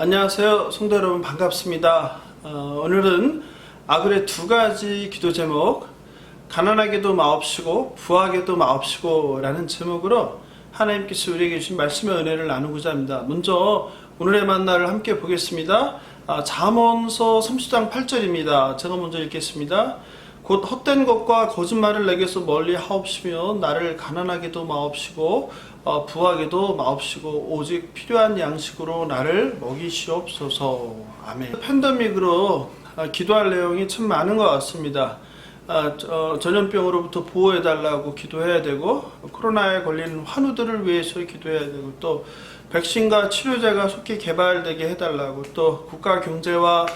안녕하세요. 성도 여러분 반갑습니다. 어, 오늘은 아글의 두 가지 기도 제목, 가난하게도 마옵시고 부하게도 마옵시고 라는 제목으로 하나님께서 우리에게 주신 말씀의 은혜를 나누고자 합니다. 먼저 오늘의 만나를 함께 보겠습니다. 아, 잠언서 30장 8절입니다. 제가 먼저 읽겠습니다. 곧 헛된 것과 거짓말을 내게서 멀리 하옵시며 나를 가난하게도 마옵시고 어, 부하게도 마옵시고 오직 필요한 양식으로 나를 먹이시옵소서. 아멘. 팬데믹으로 아, 기도할 내용이 참 많은 것 같습니다. 아, 저, 전염병으로부터 보호해달라고 기도해야 되고 코로나에 걸린 환우들을 위해서 기도해야 되고 또 백신과 치료제가 속히 개발되게 해달라고 또 국가 경제와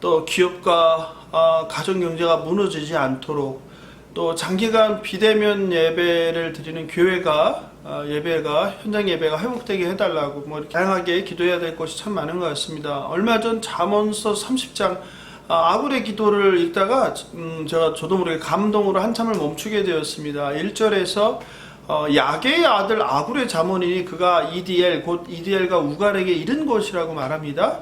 또 기업과 아, 가정 경제가 무너지지 않도록 또 장기간 비대면 예배를 드리는 교회가 아, 예배가 현장 예배가 회복되게 해달라고 뭐 다양하게 기도해야 될 것이 참 많은 것 같습니다. 얼마 전 잠언서 30장 아, 아굴의 기도를 읽다가 음, 제가 저도 모르게 감동으로 한참을 멈추게 되었습니다. 1절에서 어, 야게의 아들 아굴의 자문이니 그가 이디엘 곧 이디엘과 우갈에게 이른 것이라고 말합니다.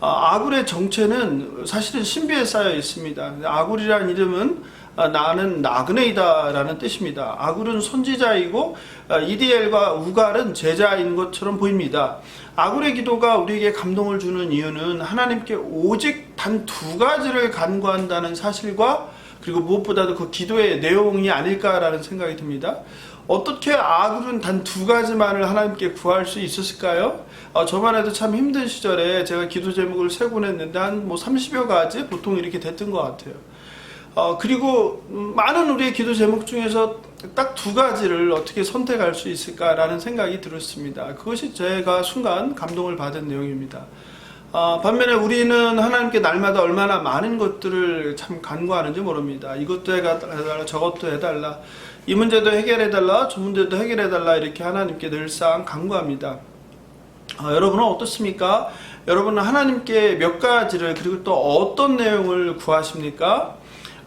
아, 아굴의 정체는 사실은 신비에 쌓여 있습니다. 아굴이라는 이름은 아, 나는 나그네이다라는 뜻입니다. 아굴은 선지자이고 아, 이디엘과 우갈은 제자인 것처럼 보입니다. 아굴의 기도가 우리에게 감동을 주는 이유는 하나님께 오직 단 두 가지를 간구한다는 사실과 그리고 무엇보다도 그 기도의 내용이 아닐까라는 생각이 듭니다. 어떻게 아굴은 단 두 가지만을 하나님께 구할 수 있었을까요? 어, 저만 해도 참 힘든 시절에 제가 기도 제목을 세곤 했는데 한 뭐 30여 가지 보통 이렇게 됐던 것 같아요. 어, 그리고 음, 많은 우리의 기도 제목 중에서 딱 두 가지를 어떻게 선택할 수 있을까라는 생각이 들었습니다. 그것이 제가 순간 감동을 받은 내용입니다. 어, 반면에 우리는 하나님께 날마다 얼마나 많은 것들을 참 간구하는지 모릅니다. 이것도 해달라, 저것도 해달라, 이 문제도 해결해달라, 저 문제도 해결해달라 이렇게 하나님께 늘상 간구합니다. 어, 여러분은 어떻습니까? 여러분은 하나님께 몇 가지를 그리고 또 어떤 내용을 구하십니까?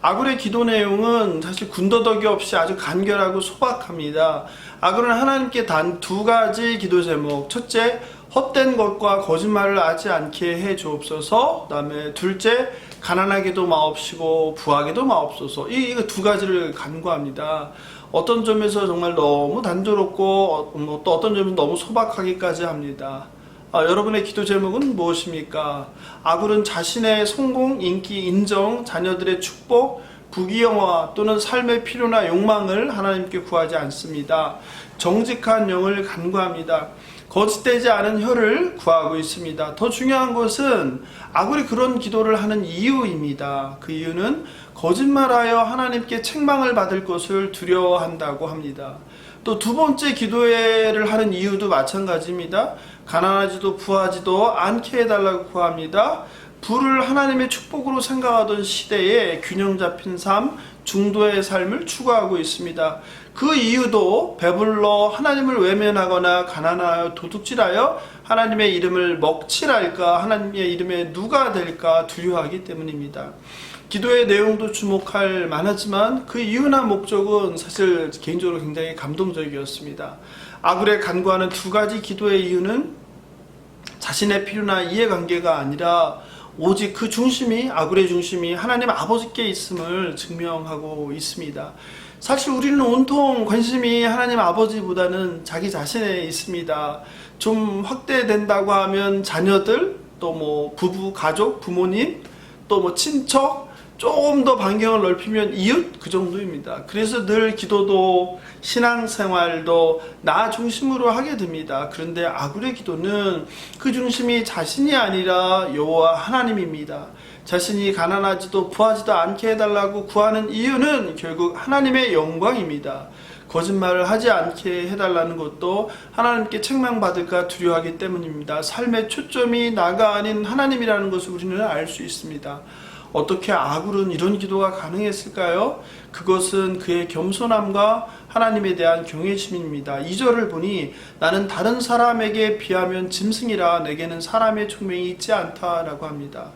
아굴의 기도 내용은 사실 군더더기 없이 아주 간결하고 소박합니다. 아굴은 하나님께 단 두 가지 기도 제목. 첫째, 헛된 것과 거짓말을 하지 않게 해 주옵소서. 그다음에 둘째, 가난하게도 마옵시고 부하게도 마옵소서. 이 이거 두 가지를 간구합니다. 어떤 점에서 정말 너무 단조롭고 어, 뭐또 어떤 점에서 너무 소박하기까지 합니다. 아, 여러분의 기도 제목은 무엇입니까? 아굴은 자신의 성공, 인기, 인정, 자녀들의 축복, 부귀영화 또는 삶의 필요나 욕망을 하나님께 구하지 않습니다. 정직한 영을 간구합니다. 거짓되지 않은 혀를 구하고 있습니다. 더 중요한 것은 아굴이 그런 기도를 하는 이유입니다. 그 이유는 거짓말하여 하나님께 책망을 받을 것을 두려워한다고 합니다. 또 두 번째 기도회를 하는 이유도 마찬가지입니다. 가난하지도 부하지도 않게 해달라고 구합니다. 부를 하나님의 축복으로 생각하던 시대에 균형 잡힌 삶, 중도의 삶을 추구하고 있습니다. 그 이유도 배불러 하나님을 외면하거나 가난하여 도둑질하여 하나님의 이름을 먹칠할까, 하나님의 이름에 누가 될까 두려워하기 때문입니다. 기도의 내용도 주목할 만하지만 그 이유나 목적은 사실 개인적으로 굉장히 감동적이었습니다. 아굴에 간구하는 두 가지 기도의 이유는 자신의 필요나 이해관계가 아니라 오직 그 중심이 아굴의 중심이 하나님 아버지께 있음을 증명하고 있습니다. 사실 우리는 온통 관심이 하나님 아버지보다는 자기 자신에 있습니다. 좀 확대된다고 하면 자녀들, 또 뭐 부부, 가족, 부모님, 또 뭐 친척, 조금 더 반경을 넓히면 이웃 그 정도입니다. 그래서 늘 기도도 신앙생활도 나 중심으로 하게 됩니다. 그런데 아굴의 기도는 그 중심이 자신이 아니라 여호와 하나님입니다. 자신이 가난하지도 부하지도 않게 해달라고 구하는 이유는 결국 하나님의 영광입니다. 거짓말을 하지 않게 해달라는 것도 하나님께 책망받을까 두려워하기 때문입니다. 삶의 초점이 나가 아닌 하나님이라는 것을 우리는 알 수 있습니다. 어떻게 아굴은 이런 기도가 가능했을까요? 그것은 그의 겸손함과 하나님에 대한 경외심입니다. 2절을 보니 나는 다른 사람에게 비하면 짐승이라 내게는 사람의 총명이 있지 않다라고 합니다.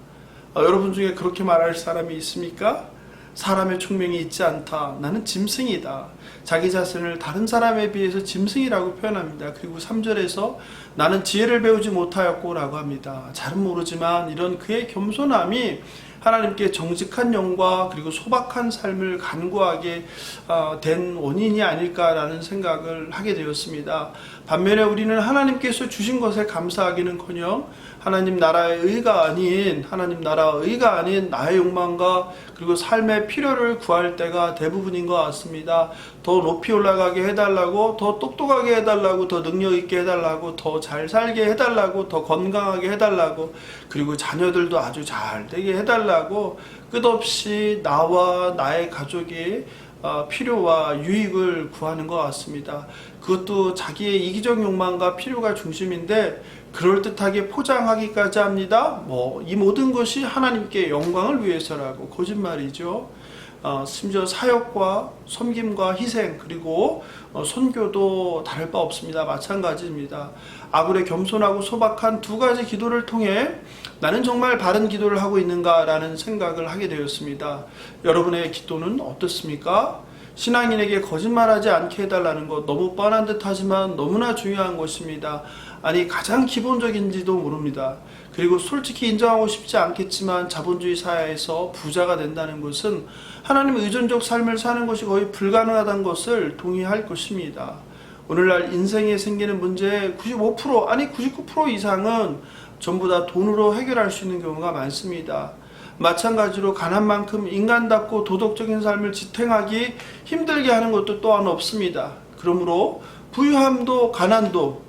어, 여러분 중에 그렇게 말할 사람이 있습니까? 사람의 총명이 있지 않다. 나는 짐승이다. 자기 자신을 다른 사람에 비해서 짐승이라고 표현합니다. 그리고 3절에서 나는 지혜를 배우지 못하였고 라고 합니다. 잘은 모르지만 이런 그의 겸손함이 하나님께 정직한 영과 그리고 소박한 삶을 간구하게 어, 된 원인이 아닐까라는 생각을 하게 되었습니다. 반면에 우리는 하나님께서 주신 것에 감사하기는커녕 하나님 나라의 의가 아닌 하나님 나라 의가 아닌 나의 욕망과 그리고 삶의 필요를 구할 때가 대부분인 것 같습니다. 더 높이 올라가게 해달라고, 더 똑똑하게 해달라고, 더 능력 있게 해달라고, 더 잘 살게 해달라고, 더 건강하게 해달라고, 그리고 자녀들도 아주 잘 되게 해달라고 끝없이 나와 나의 가족이 어, 필요와 유익을 구하는 것 같습니다. 그것도 자기의 이기적 욕망과 필요가 중심인데 그럴듯하게 포장하기까지 합니다. 뭐 이 모든 것이 하나님께 영광을 위해서라고 거짓말이죠. 어, 심지어 사역과 섬김과 희생 그리고 어, 선교도 다를 바 없습니다. 마찬가지입니다. 아굴의 겸손하고 소박한 두 가지 기도를 통해 나는 정말 바른 기도를 하고 있는가라는 생각을 하게 되었습니다. 여러분의 기도는 어떻습니까? 신앙인에게 거짓말하지 않게 해달라는 것 너무 뻔한 듯 하지만 너무나 중요한 것입니다. 아니 가장 기본적인지도 모릅니다. 그리고 솔직히 인정하고 싶지 않겠지만 자본주의 사회에서 부자가 된다는 것은 하나님 의존적 삶을 사는 것이 거의 불가능하다는 것을 동의할 것입니다. 오늘날 인생에 생기는 문제의 95% 아니 99% 이상은 전부 다 돈으로 해결할 수 있는 경우가 많습니다. 마찬가지로 가난만큼 인간답고 도덕적인 삶을 지탱하기 힘들게 하는 것도 또한 없습니다. 그러므로 부유함도 가난도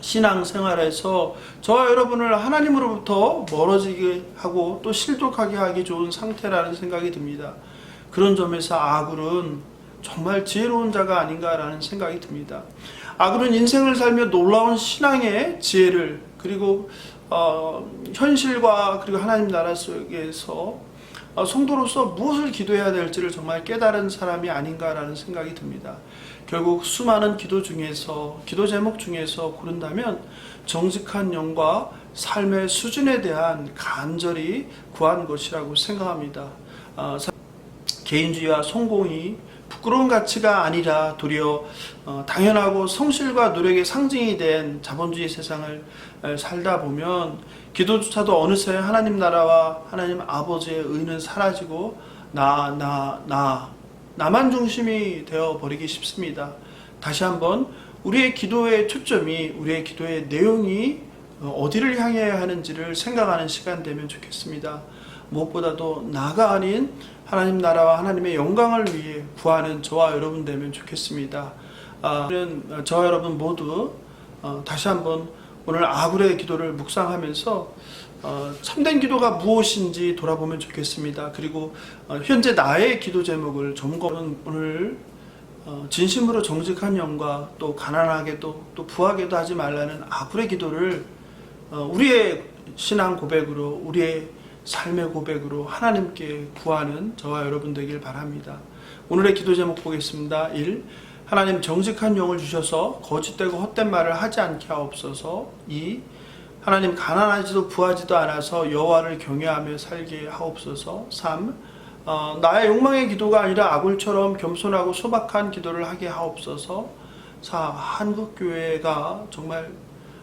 신앙생활에서 저와 여러분을 하나님으로부터 멀어지게 하고 또 실족하게 하기 좋은 상태라는 생각이 듭니다. 그런 점에서 아굴은 정말 지혜로운 자가 아닌가라는 생각이 듭니다. 아굴은 인생을 살며 놀라운 신앙의 지혜를 그리고 어, 현실과 그리고 하나님 나라 속에서 어, 성도로서 무엇을 기도해야 될지를 정말 깨달은 사람이 아닌가라는 생각이 듭니다. 결국 수많은 기도 중에서 기도 제목 중에서 고른다면 정직한 영과 삶의 수준에 대한 간절히 구한 것이라고 생각합니다. 어, 사- 개인주의와 성공이 부끄러운 가치가 아니라 도리어 어, 당연하고 성실과 노력의 상징이 된 자본주의 세상을 에, 살다 보면 기도조차도 어느새 하나님 나라와 하나님 아버지의 의는 사라지고 나 나 나 나만 중심이 되어 버리기 쉽습니다. 다시 한번 우리의 기도의 초점이 우리의 기도의 내용이 어, 어디를 향해야 하는지를 생각하는 시간 되면 좋겠습니다. 무엇보다도 나가 아닌 하나님 나라와 하나님의 영광을 위해 구하는 저와 여러분 되면 좋겠습니다. 아, 저는 저와 여러분 모두 어, 다시 한번 오늘 아굴의 기도를 묵상하면서 어, 참된 기도가 무엇인지 돌아보면 좋겠습니다. 그리고 어, 현재 나의 기도 제목을 점검은 오늘 어, 진심으로 정직한 영과 또 가난하게도 또 부하게도 하지 말라는 아굴의 기도를 어, 우리의 신앙 고백으로 우리의 삶의 고백으로 하나님께 구하는 저와 여러분 되길 바랍니다. 오늘의 기도 제목 보겠습니다. 1. 하나님 정직한 영을 주셔서 거짓되고 헛된 말을 하지 않게 하옵소서. 2. 하나님 가난하지도 부하지도 않아서 여호와를 경외하며 살게 하옵소서. 3. 어, 나의 욕망의 기도가 아니라 아굴처럼 겸손하고 소박한 기도를 하게 하옵소서. 4. 한국 교회가 정말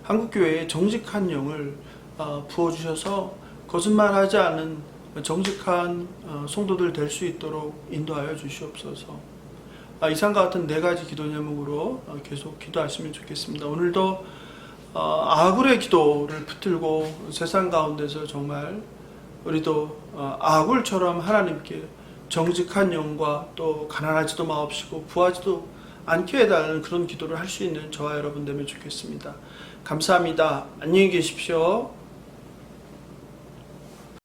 한국 교회에 정직한 영을 어, 부어 주셔서 거짓말하지 않은 정직한 어, 성도들 될 수 있도록 인도하여 주시옵소서. 아, 이상과 같은 네 가지 기도 제목으로 어, 계속 기도하시면 좋겠습니다. 오늘도 어, 아굴의 기도를 붙들고 세상 가운데서 정말 우리도 어, 아굴처럼 하나님께 정직한 영과 또 가난하지도 마옵시고 부하지도 않게 해달라는 그런 기도를 할 수 있는 저와 여러분 되면 좋겠습니다. 감사합니다. 안녕히 계십시오.